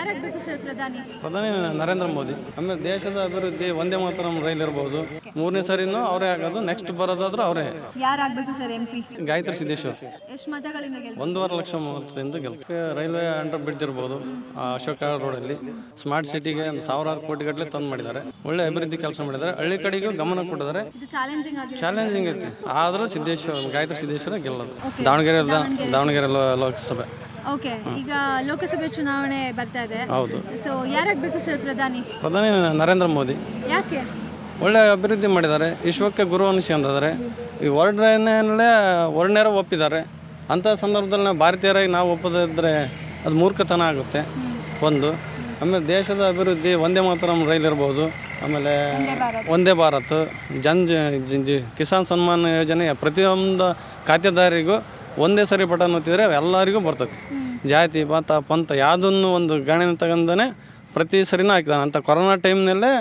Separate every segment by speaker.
Speaker 1: ಯಾರಾಗಬೇಕು sir ಪ್ರಧಾನಿ?
Speaker 2: ಪ್ರಧಾನಿ ನರೇಂದ್ರ ಮೋದಿ. ಆಮೇಲೆ ದೇಶದ ಅಭಿವೃದ್ಧಿ ಒಂದೇ ಮಾತ್ರ ರೈಲ್ ಇರಬಹುದು ಮೂರನೇ ಸರಿನೂ ಅವರೇ ಆಗೋದು ನೆಕ್ಸ್ಟ್ ಬರೋದಾದ್ರೂ ಅವರೇ.
Speaker 1: ಯಾರಾಗಬೇಕು sir M P
Speaker 2: Gayatri Siddeshwar.
Speaker 1: ಎಷ್ಟು ಮತಗಳಿಂದ ಗೆಲ್
Speaker 2: ಒಂದೂವರೆ ಲಕ್ಷ ಮೂವತ್ತರಿಂದ ಗೆಲ್ತು ರೈಲ್ವೆ ಅಂಡರ್ ಬ್ರಿಡ್ಜ್ ಇರ್ಬೋದು ಆ ಅಶೋಕ ರೋಡಲ್ಲಿ. ಸ್ಮಾರ್ಟ್ ಸಿಟಿಗೆ ಒಂದು ಸಾವಿರಾರು ಕೋಟಿ ಗಟ್ಟಲೆ ತಂದು ಮಾಡಿದ್ದಾರೆ. ಒಳ್ಳೆ ಅಭಿವೃದ್ಧಿ ಕೆಲಸ ಮಾಡಿದ್ದಾರೆ. ಹಳ್ಳಿ ಕಡೆಗೂ ಗಮನ ಕೊಟ್ಟಿದ್ದಾರೆ.
Speaker 1: ಇದು ಚಾಲೆಂಜಿಂಗ್
Speaker 2: ಐತಿ. ಆದರೂ ಸಿದ್ದೇಶ್ವರ ಗಾಯತ್ರಿ ಸಿದ್ದೇಶ್ವರ ಗೆಲ್ಲೋದು. ದಾವಣಗೆರೆ. ದಾವಣಗೆರೆ ಲೋ- ಲೋಕಸಭೆ.
Speaker 1: ಓಕೆ ಈಗ ಲೋಕಸಭೆ ಚುನಾವಣೆ ಬರ್ತಾ ಇದೆ.
Speaker 2: ಹೌದು.
Speaker 1: ಸೊ ಯಾರಾಗಬೇಕು ಸರ್ ಪ್ರಧಾನಿ?
Speaker 2: ಪ್ರಧಾನಿ ನರೇಂದ್ರ ಮೋದಿ.
Speaker 1: ಯಾಕೆ?
Speaker 2: ಒಳ್ಳೆ ಅಭಿವೃದ್ಧಿ ಮಾಡಿದ್ದಾರೆ. ವಿಶ್ವಕ್ಕೆ ಗುರು ಅನಿಸ್ಕೊಂಡಿದ್ದಾರೆ ಈ ವರ್ಲ್ಡ್ನಲ್ಲೇ ವರ್ಣ್ಯರು ಒಪ್ಪಿದ್ದಾರೆ. ಅಂಥ ಸಂದರ್ಭದಲ್ಲಿ ನಾವು ಭಾರತೀಯರಾಗಿ ನಾವು ಒಪ್ಪದಿದ್ದರೆ ಅದು ಮೂರ್ಖತನ ಆಗುತ್ತೆ. ಒಂದು. ಆಮೇಲೆ ದೇಶದ ಅಭಿವೃದ್ಧಿ ಒಂದೇ ಮಾತ್ರ ರೈಲ್ ಇರ್ಬೋದು. ಆಮೇಲೆ ಒಂದೇ ಭಾರತ್. ಜನ್ ಕಿಸಾನ್ ಸನ್ಮಾನ್ ಯೋಜನೆ ಪ್ರತಿಯೊಂದು ಖಾತೆದಾರರಿಗೂ ಒಂದೇ ಸರಿ ಬಟನ್ ಒತ್ತಿದ್ರೆ ಎಲ್ಲರಿಗೂ ಬರ್ತೈತಿ ಜಾತಿ ಮತ ಪಂಥ ಯಾವುದನ್ನು ಒಂದು ಗಣನೆ ತಗೊಂಡೇ ಪ್ರತಿ ಸರಿನೂ ಹಾಕಿದಾನೆ. ಅಂತ ಕೊರೋನಾ ಟೈಮ್ನಲ್ಲೇ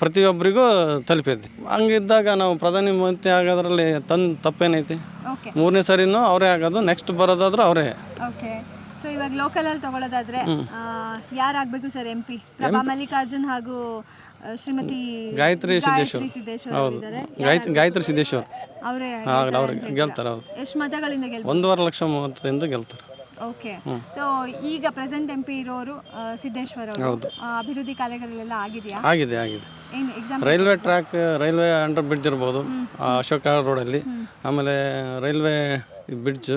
Speaker 2: ಪ್ರತಿಯೊಬ್ಬರಿಗೂ ತಲುಪಿದ್ವಿ ಹಂಗಿದ್ದಾಗ ನಾವು ಪ್ರಧಾನಿ ಮಂತ್ರಿ ಆಗೋದ್ರಲ್ಲಿ ತಂದು ತಪ್ಪೇನೈತಿ? ಮೂರನೇ ಸರಿನೂ ಅವರೇ ಆಗೋದು ನೆಕ್ಸ್ಟ್ ಬರೋದಾದರೂ ಅವರೇ.
Speaker 1: ಸೊ ಇವಾಗ ಲೋಕಲ್ ಅಲ್ಲಿ ತಗೊಳ್ಳೋದಾದ್ರೆ ಯಾರಾಗ್ಬೇಕು sir M P Prabha Mallikarjun ಹಾಗೂ ಶ್ರೀಮತಿ
Speaker 2: ಗಾಯತ್ರಿ ಸಿದ್ದೇಶ್ವರ್.
Speaker 1: ಸಿದ್ದೇಶ್ವರ್ ಇದ್ದಾರೆ
Speaker 2: ಗಾಯತ್ರಿ ಗಾಯತ್ರಿ ಸಿದ್ದೇಶ್ವರ್.
Speaker 1: ಅವರೇ
Speaker 2: ಅವ್ರಿಗೆ ಗೆಲ್ತಾರೆ ಅವ್ರು.
Speaker 1: ಎಷ್ಟು ಮತಗಳಿಂದ ಗೆಲ್ತಾರೆ?
Speaker 2: ಒಂದೂವರೆ ಲಕ್ಷ ಮೂವತ್ತರಿಂದ ಗೆಲ್ತಾರೆ.
Speaker 1: ಓಕೆ ಸೊ ಈಗ ಪ್ರೆಸೆಂಟ್ ಎಂ ಪಿ ಇರೋರು ಸಿದ್ದೇಶ್ವರ್ ಅವರು. ಅಭಿವೃದ್ಧಿ ಕಾರ್ಯಗಳೆಲ್ಲ ಆಗಿದೆಯಾ?
Speaker 2: ಆಗಿದೆ ಆಗಿದೆ. Railway track railway under bridge ಇರ್ಬೋದು ಅಶೋಕ ರೋಡಲ್ಲಿ ಆಮೇಲೆ ರೈಲ್ವೆ ಬ್ರಿಡ್ಜ್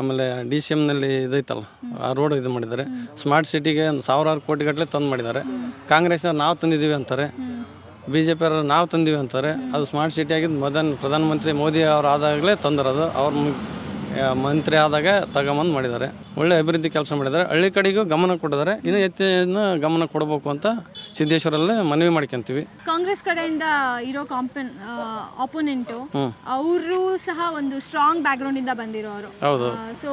Speaker 2: ಆಮೇಲೆ ಡಿ ಸಿ ಎಮ್ನಲ್ಲಿ ಇದೈತಲ್ಲ, ಆ ರೋಡ್ ಇದು ಮಾಡಿದ್ದಾರೆ. ಸ್ಮಾರ್ಟ್ ಸಿಟಿಗೆ ಒಂದು ಸಾವಿರಾರು ಕೋಟಿ ಗಟ್ಟಲೆ ತಂದು ಮಾಡಿದ್ದಾರೆ. ಕಾಂಗ್ರೆಸ್ನವ್ರು ನಾವು ತಂದಿದ್ದೀವಿ ಅಂತಾರೆ. ಬಿ ಜೆ ಪಿಯವರು ನಾವು ತಂದೀವಿ ಅಂತಾರೆ. ಅದು ಸ್ಮಾರ್ಟ್ ಸಿಟಿ ಆಗಿದ್ದು ಮೊದಲು ಪ್ರಧಾನಮಂತ್ರಿ ಮೋದಿ ಅವರು ಆದಾಗಲೇ ತಂದಿರೋದು. ಅವ್ರ ಮಂತ್ರಿ ಆದಾಗ ತಗೊಂಬಂದು ಮಾಡಿದ್ದಾರೆ. ಒಳ್ಳೆ ಅಭಿವೃದ್ಧಿ ಕೆಲಸ ಮಾಡಿದ್ದಾರೆ. ಹಳ್ಳಿ ಕಡೆಗೂ ಗಮನ ಕೊಟ್ಟಿದ್ದಾರೆ. ಇನ್ನೂ ಹೆಚ್ಚಿನ ಗಮನ ಕೊಡಬೇಕು ಅಂತ ಸಿದ್ದೇಶ್ವರಲ್ಲಿ ಮನವಿ ಮಾಡ್ಕೊಂತೀವಿ.
Speaker 1: ಕಾಂಗ್ರೆಸ್ ಕಡೆಯಿಂದ ಇರೋ ಕಾಂಪನ್ ಆಪೋನೆಂಟು ಅವರು ಸಹ ಒಂದು ಸ್ಟ್ರಾಂಗ್ ಬ್ಯಾಕ್ಗ್ರೌಂಡ್ ಇಂದ ಬಂದಿರೋರು.
Speaker 2: ಹೌದು.
Speaker 1: ಸೊ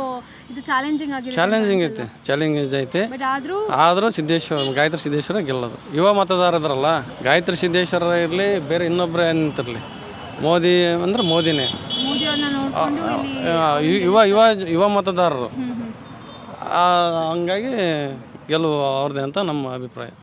Speaker 1: ಇದು ಚಾಲೆಂಜಿಂಗ್ ಆಗಿ
Speaker 2: ಚಾಲೆಂಜಿಂಗ್ ಐತೆ ಚಾಲೆಂಜ್ ಐತೆ.
Speaker 1: ಬಟ್ ಆದ್ರೂ
Speaker 2: ಆದರೂ ಸಿದ್ದೇಶ್ವರ ಗಾಯತ್ರಿ ಸಿದ್ದೇಶ್ವರ ಗೆಲ್ಲೋದು. ಯುವ ಮತದಾರ ಇದ್ರಲ್ಲ ಗಾಯತ್ರಿ ಸಿದ್ದೇಶ್ವರ ಇರಲಿ ಬೇರೆ ಇನ್ನೊಬ್ಬರೇ ನಿಂತಿರಲಿ. ಮೋದಿ ಅಂದ್ರೆ ಮೋದಿನೇ. ಯುವ ಯುವ ಯುವ ಮತದಾರರು. ಹಂಗಾಗಿ ಗೆಲುವು ಅವ್ರದ್ದೇ ಅಂತ ನಮ್ಮ ಅಭಿಪ್ರಾಯ.